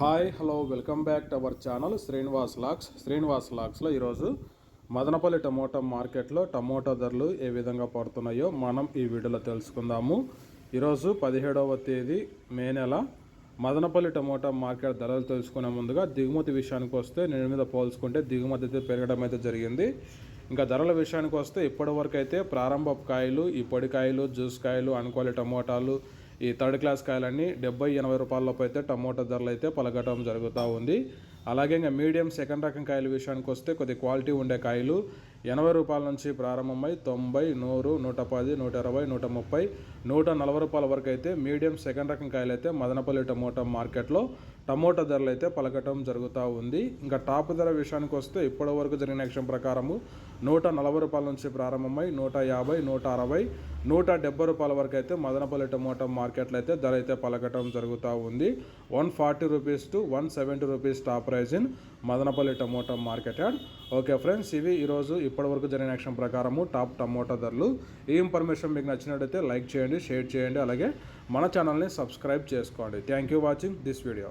Hi hello welcome back to our channel Srinivas lakhs Srinivas లాక్స్లో ఈరోజు Madanapalle tomato మార్కెట్లో టమోటా ధరలు ఏ విధంగా పడుతున్నాయో మనం ఈ వీడియోలో తెలుసుకుందాము. ఈరోజు పదిహేడవ తేదీ మే నెల. మదనపల్లి టమోటా మార్కెట్ ధరలు తెలుసుకునే ముందుగా దిగుమతి విషయానికి వస్తే నేను మీద పోల్చుకుంటే దిగుమతి అయితే పెరగడం అయితే జరిగింది. ఇంకా ధరల విషయానికి వస్తే ఇప్పటివరకు అయితే ప్రారంభ కాయలు ఈ పొడికాయలు జ్యూస్ కాయలు అనుకోవాలి టమోటాలు ఈ థర్డ్ క్లాస్ కాయలన్నీ డెబ్బై ఎనభై రూపాయలలోపు అయితే టమోటా ధరలు అయితే పలకటం జరుగుతూ ఉంది. అలాగే ఇంకా మీడియం సెకండ్ రకం కాయల విషయానికి వస్తే కొద్ది క్వాలిటీ ఉండే కాయలు ఎనభై రూపాయల నుంచి ప్రారంభమై తొంభై నూరు నూట పది నూట ఇరవై నూట ముప్పై నూట నలభై రూపాయల వరకు అయితే మీడియం సెకండ్ రకం కాయలు అయితే మదనపల్లి టమోటా మార్కెట్లో టమోటా ధరలు అయితే పలకటం జరుగుతూ ఉంది. ఇంకా టాప్ ధర విషయానికి వస్తే ఇప్పటి వరకు జరిగిన యాక్షన్ ప్రకారము నూట నలభై రూపాయల నుంచి ప్రారంభమై నూట యాభై నూట అరవై నూట డెబ్బై రూపాయల వరకు అయితే మదనపల్లి టమోటా మార్కెట్లో అయితే ధర అయితే పలకటం జరుగుతూ ఉంది. One forty rupees to one seventy rupees top rate price in Madanapalli tomato market at okay friends ఇవి ఈరోజు ఇప్పటివరకు జరిగిన యాక్షన్ ప్రకారము టాప్ టమోటా ధరలు. ఈ ఇన్ఫర్మేషన్ మీకు నచ్చినట్టయితే లైక్ చేయండి షేర్ చేయండి అలాగే మన ఛానల్ని సబ్స్క్రైబ్ చేసుకోండి. Thank you watching this video